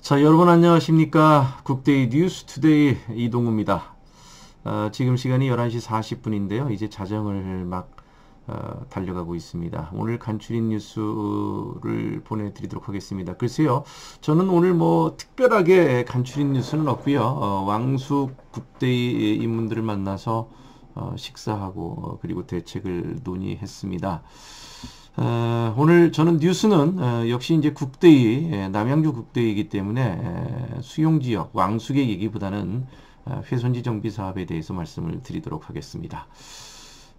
자, 여러분 안녕하십니까. 국대의 뉴스 투데이 이동우입니다. 어, 지금 시간이 11시 40분인데요. 이제 자정을 막 어, 달려가고 있습니다. 오늘 간추린 뉴스를 보내드리도록 하겠습니다. 글쎄요, 저는 오늘 뭐 특별하게 간추린 뉴스는 없고요. 어, 왕숙 국대의 인문들을 만나서 어, 식사하고 어, 그리고 대책을 논의했습니다. 어, 오늘 저는 뉴스는 어, 역시 이제 국대의 예, 남양주 국대이기 때문에 에, 수용 지역 왕숙의 얘기보다는 어, 회선지 정비 사업에 대해서 말씀을 드리도록 하겠습니다.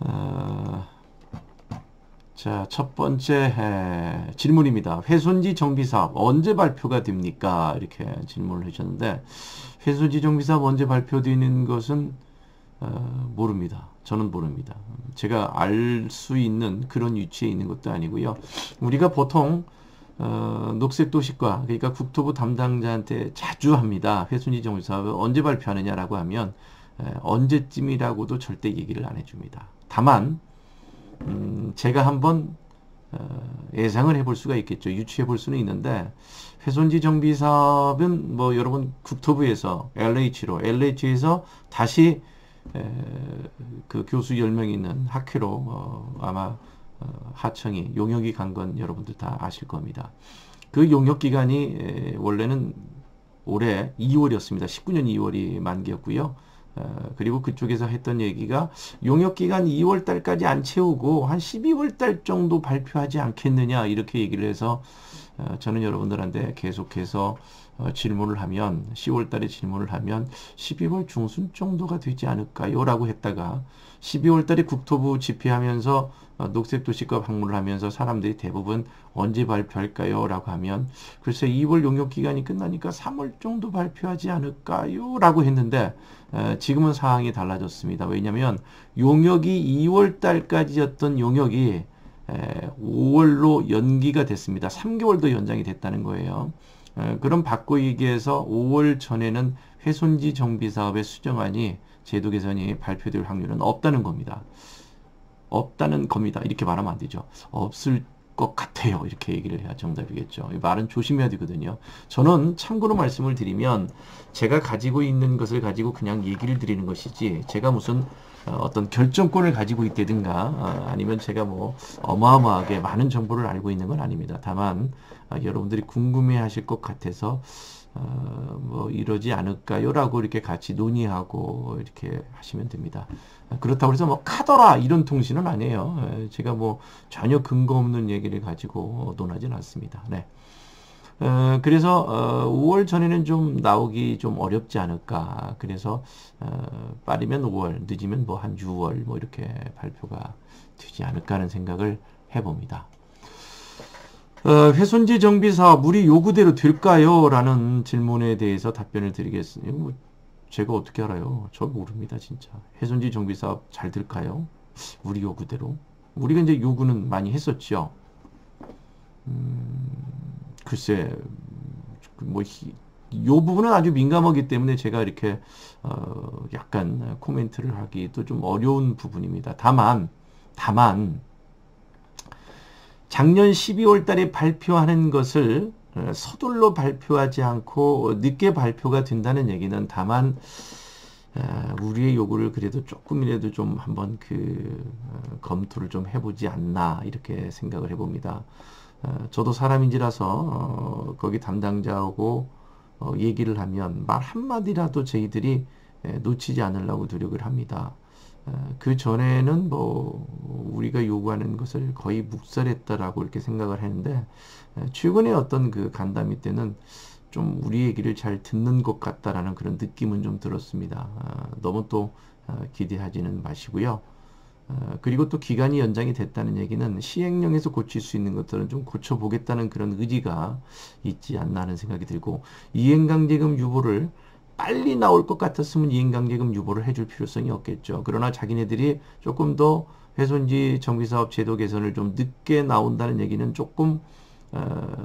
어, 자, 첫 번째 에, 질문입니다. 회선지 정비 사업 언제 발표가 됩니까? 이렇게 질문을 하셨는데 회선지 정비 사업 언제 발표되는 것은 어, 모릅니다. 저는 모릅니다. 제가 알 수 있는 그런 위치에 있는 것도 아니고요. 우리가 보통 어, 녹색도시과 그러니까 국토부 담당자한테 자주 합니다. 회순지 정비 사업을 언제 발표하느냐라고 하면 에, 언제쯤이라고도 절대 얘기를 안 해줍니다. 다만 음, 제가 한번 어, 예상을 해볼 수가 있겠죠. 유추해 볼 수는 있는데 훼손지 정비 사업은 뭐 여러분 국토부에서 LH로 LH에서 다시 에, 그 교수 10명 있는 학회로 어, 아마 어, 하청이 용역이 간 건 여러분들 다 아실 겁니다. 그 용역 기간이 에, 원래는 올해 2월이었습니다. 19년 2월이 만기였고요. 어, 그리고 그쪽에서 했던 얘기가 용역 기간 2월 달까지 안 채우고 한 12월 달 정도 발표하지 않겠느냐 이렇게 얘기를 해서 어, 저는 여러분들한테 계속해서 어, 질문을 하면 10월 달에 질문을 하면 12월 중순 정도가 되지 않을까요? 라고 했다가 12월 달에 국토부 집회하면서 어, 녹색도시과 방문을 하면서 사람들이 대부분 언제 발표할까요? 라고 하면 글쎄 2월 용역 기간이 끝나니까 3월 정도 발표하지 않을까요? 라고 했는데 에, 지금은 상황이 달라졌습니다. 왜냐하면 용역이 2월 달까지였던 용역이 에, 5월로 연기가 됐습니다. 3개월도 연장이 됐다는 거예요. 그럼 바꿔 얘기해서 5월 전에는 훼손지 정비 사업의 수정안이 제도 개선이 발표될 확률은 없다는 겁니다. 없다는 겁니다. 이렇게 말하면 안 되죠. 없을 것 같아요. 이렇게 얘기를 해야 정답이겠죠. 이 말은 조심해야 되거든요. 저는 참고로 말씀을 드리면 제가 가지고 있는 것을 가지고 그냥 얘기를 드리는 것이지 제가 무슨 어, 어떤 결정권을 가지고 있다든가 어, 아니면 제가 뭐 어마어마하게 많은 정보를 알고 있는 건 아닙니다. 다만 어, 여러분들이 궁금해하실 것 같아서 뭐 이러지 않을까요라고 이렇게 같이 논의하고 이렇게 하시면 됩니다. 그렇다고 해서 뭐 카더라 이런 통신은 아니에요. 제가 뭐 전혀 근거 없는 얘기를 가지고 논하진 않습니다. 네. 어, 그래서 어, 5월 전에는 좀 나오기 좀 어렵지 않을까. 그래서 어, 빠르면 5월, 늦으면 뭐 한 6월 뭐 이렇게 발표가 되지 않을까 하는 생각을 해봅니다. 어, 훼손지 정비 사업 우리 요구대로 될까요? 라는 질문에 대해서 답변을 드리겠습니다. 뭐 제가 어떻게 알아요? 저 모릅니다, 진짜. 훼손지 정비 사업 잘 될까요? 우리 요구대로. 우리가 이제 요구는 많이 했었죠. 음, 글쎄 뭐이 부분은 아주 민감하기 때문에 제가 이렇게 어 약간 코멘트를 하기도 좀 어려운 부분입니다. 다만 다만 작년 12월 달에 발표하는 것을 어, 서둘러 발표하지 않고 늦게 발표가 된다는 얘기는 다만 어, 우리의 요구를 그래도 조금이라도 좀 한번 그 어, 검토를 좀 해보지 않나 이렇게 생각을 해봅니다. 어, 저도 사람인지라서 어, 거기 담당자하고 어, 얘기를 하면 말 한마디라도 저희들이 에, 놓치지 않으려고 노력을 합니다. 어, 그 전에는 뭐 우리가 요구하는 것을 거의 묵살했다라고 이렇게 생각을 했는데 에, 최근에 어떤 그 간담회 때는 좀 우리 얘기를 잘 듣는 것 같다라는 그런 느낌은 좀 들었습니다. 어, 너무 또 어, 기대하지는 마시고요. 어, 그리고 또 기간이 연장이 됐다는 얘기는 시행령에서 고칠 수 있는 것들은 좀 고쳐보겠다는 그런 의지가 있지 않나 하는 생각이 들고 이행강제금 유보를 빨리 나올 것 같았으면 이행강제금 유보를 해줄 필요성이 없겠죠. 그러나 자기네들이 조금 더 훼손지 정비사업 제도 개선을 좀 늦게 나온다는 얘기는 조금 어,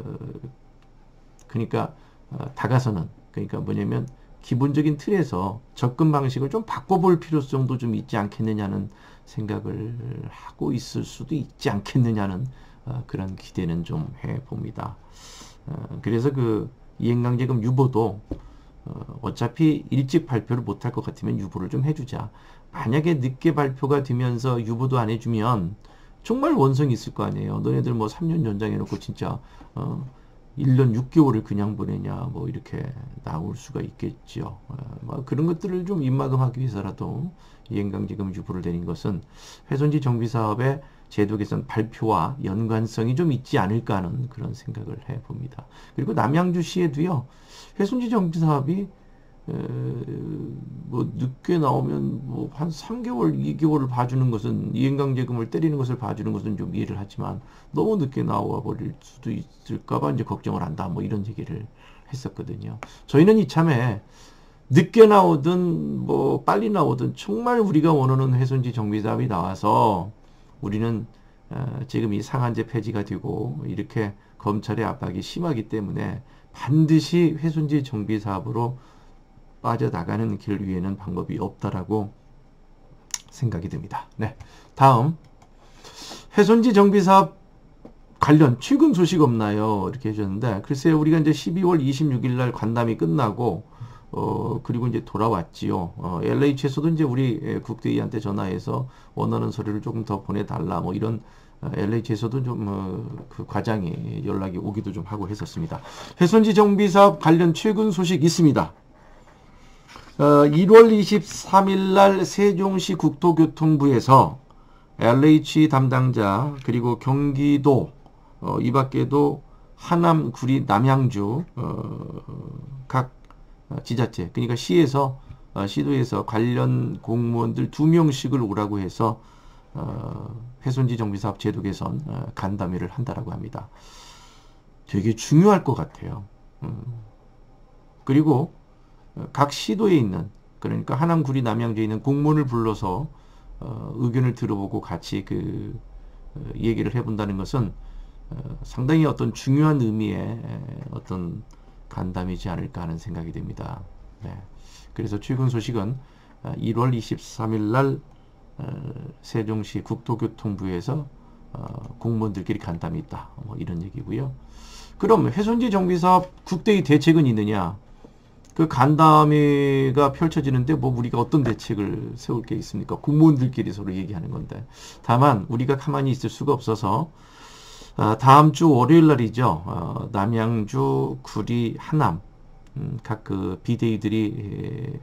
그러니까 어, 다가서는 그러니까 뭐냐면 기본적인 틀에서 접근 방식을 좀 바꿔볼 필요성도 좀 있지 않겠느냐는 생각을 하고 있을 수도 있지 않겠느냐는 어, 그런 기대는 좀 해봅니다. 어, 그래서 그 이행강제금 유보도 어, 어차피 일찍 발표를 못할 것 같으면 유보를 좀 해주자. 만약에 늦게 발표가 되면서 유보도 안 해주면 정말 원성이 있을 거 아니에요. 너네들 뭐 3년 연장해놓고 진짜 어, 1년 6개월을 그냥 보내냐 뭐 이렇게 나올 수가 있겠죠. 어, 뭐 그런 것들을 좀 입막음하기 위해서라도 이행강제금 유보를 내린 것은 훼손지 정비사업의 제도 개선 발표와 연관성이 좀 있지 않을까 하는 그런 생각을 해봅니다. 그리고 남양주시에도요. 훼손지 정비 사업이 뭐 늦게 나오면 뭐 한 3개월, 2개월을 봐주는 것은 이행강제금을 때리는 것을 봐주는 것은 좀 이해를 하지만 너무 늦게 나와 버릴 수도 있을까봐 이제 걱정을 한다. 뭐 이런 얘기를 했었거든요. 저희는 이참에 늦게 나오든 뭐 빨리 나오든 정말 우리가 원하는 훼손지 정비 사업이 나와서 우리는 어, 지금 이 상한제 폐지가 되고 이렇게 검찰의 압박이 심하기 때문에 반드시 훼손지 정비 사업으로 빠져나가는 길 위에는 방법이 없다라고 생각이 듭니다. 네. 다음 훼손지 정비 사업 관련 최근 소식 없나요? 이렇게 해주셨는데 글쎄요 우리가 이제 12월 26일 날 관담이 끝나고 어, 그리고 이제 돌아왔지요. 어, LH에서도 이제 우리 예, 국대위한테 전화해서 원하는 서류를 조금 더 보내달라 뭐 이런 어, LH에서도 좀, 어, 그 과장이 연락이 오기도 좀 하고 했었습니다. 훼손지 정비 사업 관련 최근 소식 있습니다. 어, 1월 23일 날 세종시 국토교통부에서 LH 담당자 그리고 경기도 어, 이 밖에도 하남, 구리, 남양주 어, 각 어, 지자체 그러니까 시에서 어, 시도에서 관련 공무원들 두 명씩을 오라고 해서 어, 훼손지 정비사업 제도 개선 어, 간담회를 한다라고 합니다. 되게 중요할 것 같아요. 음. 그리고 어, 각 시도에 있는 그러니까 하남, 구리, 남양주에 있는 공무원을 불러서 어, 의견을 들어보고 같이 그 어, 얘기를 해본다는 것은 어, 상당히 어떤 중요한 의미의 어떤 간담이지 않을까 하는 생각이 됩니다. 네. 그래서 최근 소식은 1월 어, 23일 날 어, 세종시 국토교통부에서 어, 공무원들끼리 간담이 있다. 뭐 이런 얘기고요. 그럼 훼손지 정비사업 국대의 대책은 있느냐? 그 간담회가 펼쳐지는데 뭐 우리가 어떤 대책을 세울 게 있습니까? 공무원들끼리 서로 얘기하는 건데. 다만 우리가 가만히 있을 수가 없어서 어, 다음 주 월요일 날이죠. 어, 남양주, 구리, 하남 음, 각그 비대위들이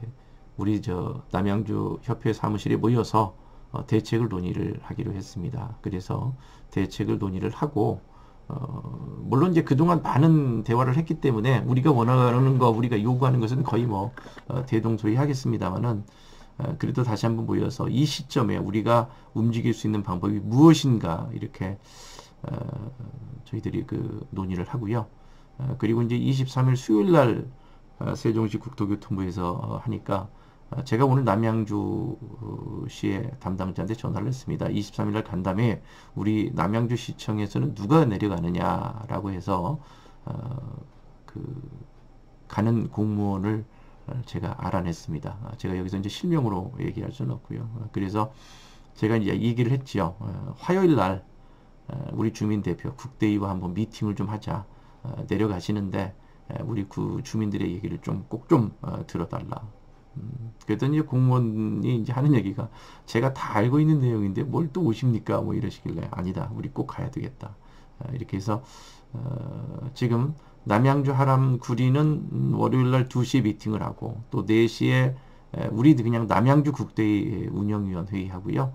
우리 저 남양주 협회 사무실에 모여서 어, 대책을 논의를 하기로 했습니다. 그래서 대책을 논의를 하고 어, 물론 이제 그동안 많은 대화를 했기 때문에 우리가 원하는 거, 우리가 요구하는 것은 거의 뭐 어, 대동소이 하겠습니다만은 어, 그래도 다시 한번 모여서 이 시점에 우리가 움직일 수 있는 방법이 무엇인가 이렇게 어, 저희들이 그 논의를 하고요. 어, 그리고 이제 23일 수요일 날 어, 세종시 국토교통부에서 하니까 제가 오늘 남양주시의 담당자한테 전화를 했습니다. 23일 날 간담회 우리 남양주 시청에서는 누가 내려가느냐라고 해서 그 가는 공무원을 제가 알아냈습니다. 제가 여기서 이제 실명으로 얘기할 수는 없고요. 그래서 제가 이제 얘기를 했지요. 화요일 날 우리 주민 대표 국대위와 한번 미팅을 좀 하자 어, 내려가시는데 우리 그 주민들의 얘기를 좀 꼭좀 좀 어, 들어달라. 음, 그랬더니 공무원이 이제 하는 얘기가 제가 다 알고 있는 내용인데 뭘 또 오십니까? 뭐 이러시길래 아니다. 우리 꼭 가야 되겠다. 어, 이렇게 해서 지금 남양주 하람 구리는 월요일 날 2시에 미팅을 하고 또 4시에 우리 그냥 남양주 국대위 운영위원 회의하고요.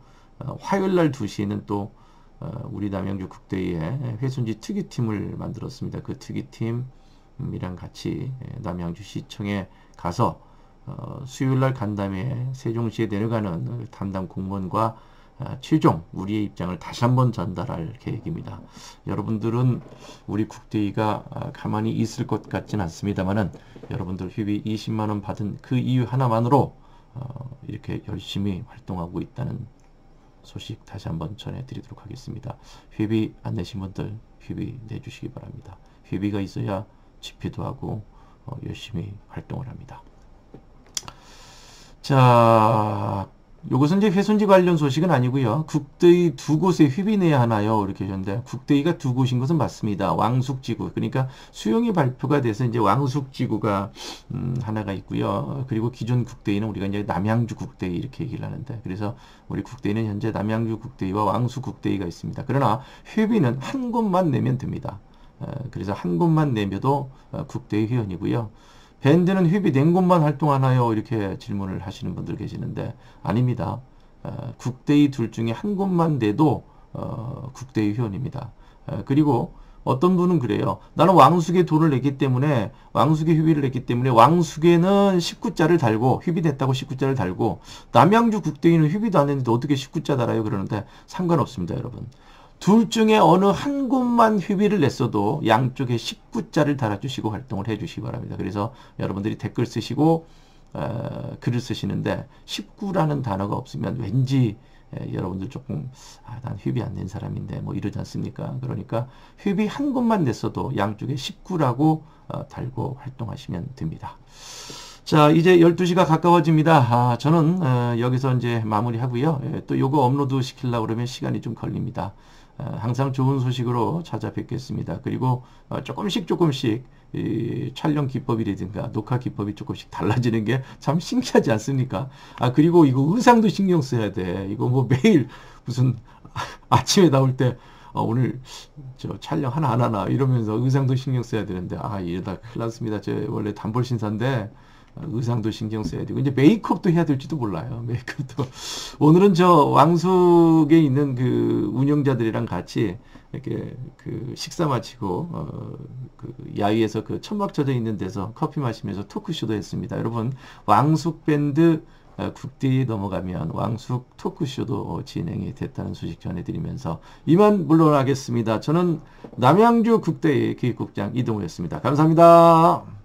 화요일 날 2시에는 또 어, 우리 남양주 국대에 회순지 특위팀을 만들었습니다. 그 특위팀이랑 같이 남양주 시청에 가서 어, 수요일날 간담회 세종시에 내려가는 담당 공무원과 어, 최종 우리의 입장을 다시 한번 전달할 계획입니다. 여러분들은 우리 국대위가 가만히 있을 것 같지는 않습니다만은 여러분들 회비 20만 원 받은 그 이유 하나만으로 이렇게 열심히 활동하고 있다는 소식 다시 한번 전해드리도록 하겠습니다. 회비 안 내신 분들 회비 내주시기 바랍니다. 회비가 있어야 집회도 하고 어, 열심히 활동을 합니다. 자 요것은 이제 훼손지 관련 소식은 아니고요. 국대의 두 곳에 휘비 내야 하나요? 이렇게 하셨는데 국대의가 두 곳인 것은 맞습니다. 왕숙지구 그러니까 수용이 발표가 돼서 이제 왕숙지구가 음, 하나가 있고요. 그리고 기존 국대의는 우리가 이제 남양주 국대의 이렇게 얘기를 하는데 그래서 우리 국대의는 현재 남양주 국대의와 왕숙 국대의가 있습니다. 그러나 휘비는 한 곳만 내면 됩니다. 어, 그래서 한 곳만 내면도 어, 국대의 회원이고요. 밴드는 낸 곳만 활동하나요? 이렇게 질문을 하시는 분들 계시는데 아닙니다. 어, 국대의 둘 중에 한 곳만 내도 어, 국대의 회원입니다. 어, 그리고 어떤 분은 그래요. 나는 왕숙에 돈을 냈기 때문에 왕숙에 휘비를 냈기 때문에 왕숙에는 19자를 달고 휘비 냈다고 19자를 달고 남양주 국대의는 휘비도 안 냈는데 어떻게 19자 달아요? 그러는데 상관없습니다, 여러분. 둘 중에 어느 한 곳만 휘비를 냈어도 양쪽에 19자를 달아주시고 활동을 해주시기 바랍니다. 그래서 여러분들이 댓글 쓰시고 어, 글을 쓰시는데 19라는 단어가 없으면 왠지 에, 여러분들 조금 아, 난 휘비 안 낸 사람인데 뭐 이러지 않습니까? 그러니까 휘비 한 곳만 냈어도 양쪽에 19라고 어, 달고 활동하시면 됩니다. 자, 이제 12시가 가까워집니다. 아, 저는 어, 여기서 이제 마무리하고요. 예, 또 요거 업로드 시키려고 그러면 시간이 좀 걸립니다. 어, 항상 좋은 소식으로 찾아뵙겠습니다. 그리고 어, 조금씩 조금씩 이 촬영 기법이라든가 녹화 기법이 조금씩 달라지는 게 참 신기하지 않습니까? 아 그리고 이거 의상도 신경 써야 돼. 이거 뭐 매일 무슨 아침에 나올 때 어, 오늘 저 촬영 하나 안 하나 이러면서 의상도 신경 써야 되는데 아 이러다 큰일 났습니다. 저 원래 단벌 신사인데 의상도 신경 써야 되고 이제 메이크업도 해야 될지도 몰라요. 메이크업도 오늘은 저 왕숙에 있는 그 운영자들이랑 같이 이렇게 그 식사 마치고 어, 그 야외에서 그 천막 쳐져 있는 데서 커피 마시면서 토크쇼도 했습니다. 여러분 왕숙 밴드 어, 국대에 넘어가면 왕숙 토크쇼도 진행이 됐다는 소식 전해드리면서 이만 물러나겠습니다. 저는 남양주 국대의 기획국장 이동우였습니다. 감사합니다.